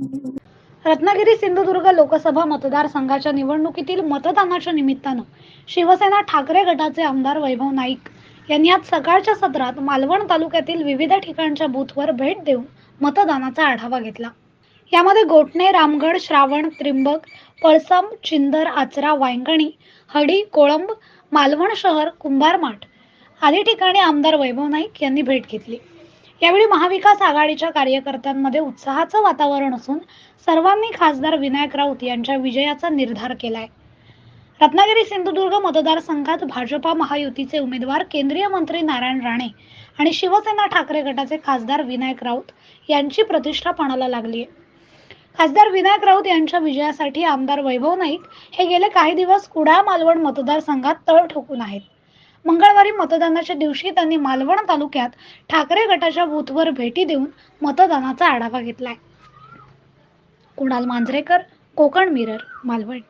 रत्नागिरी सिंधुदुर्ग लोकसभा मतदारसंघाच्या निवडणुकीतील मतदानाच्या निमित्तानं शिवसेना ठाकरे गटाचे आमदार वैभव नाईक यांनी आज सकाळच्या सत्रात मालवण तालुक्यातील विविध ठिकाणच्या बूथवर भेट देऊन मतदानाचा आढावा घेतला. यामध्ये गोठणे रामगड श्रावण त्रिंबक पळसम चिंदर आचरा वायंगणी हडी कोळंब मालवण शहर कुंभारमाठ आदी ठिकाणी आमदार वैभव नाईक यांनी भेट घेतली. यावेळी महाविकास आघाडीच्या कार्यकर्त्यांमध्ये उत्साहाचं वातावरण असून सर्वांनी खासदार विनायक राऊत यांच्या विजयाचा निर्धार केलाय. रत्नागिरी सिंधुदुर्ग मतदारसंघात भाजपा महायुतीचे उमेदवार केंद्रीय मंत्री नारायण राणे आणि शिवसेना ठाकरे गटाचे खासदार विनायक राऊत यांची प्रतिष्ठा पणाला लागली आहे खासदार विनायक राऊत यांच्या विजयासाठी आमदार वैभव नाईक हे गेले काही दिवस कुडाळ मालवण मतदारसंघात तळ ठोकून आहेत. मंगळवारी मतदानाच्या दिवशी त्यांनी मालवण तालुक्यात ठाकरे गटाच्या बूथवर भेटी देऊन मतदानाचा आढावा घेतलाय. कुणाल मांजरेकर कोकण मिरर मालवण.